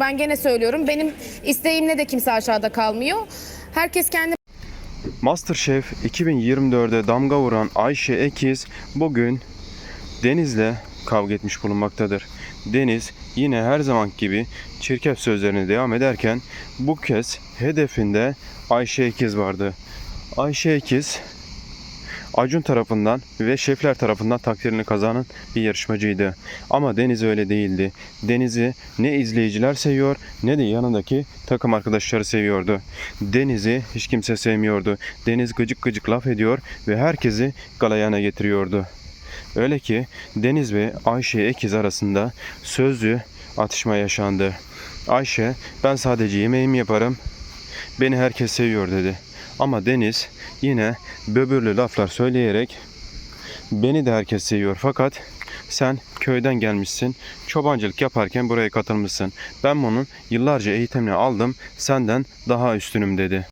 Ben gene söylüyorum. Benim isteğimle de kimse aşağıda kalmıyor. Herkes kendi Masterchef 2024'de damga vuran Ayşe Ekiz bugün Deniz'le kavga etmiş bulunmaktadır. Deniz yine her zaman gibi çirkef sözlerine devam ederken bu kez hedefinde Ayşe Ekiz vardı. Ayşe Ekiz Acun tarafından ve şefler tarafından takdirini kazanan bir yarışmacıydı. Ama Deniz öyle değildi. Deniz'i ne izleyiciler seviyor ne de yanındaki takım arkadaşları seviyordu. Deniz'i hiç kimse sevmiyordu. Deniz gıcık gıcık laf ediyor ve herkesi galayana getiriyordu. Öyle ki Deniz ve Ayşe Ekiz arasında sözlü atışma yaşandı. Ayşe ben sadece yemeğimi yaparım beni herkes seviyor dedi. Ama Deniz yine böbürlü laflar söyleyerek beni de herkes seviyor fakat sen köyden gelmişsin, çobancılık yaparken buraya katılmışsın. Ben bunun yıllarca eğitimini aldım, senden daha üstünüm dedi.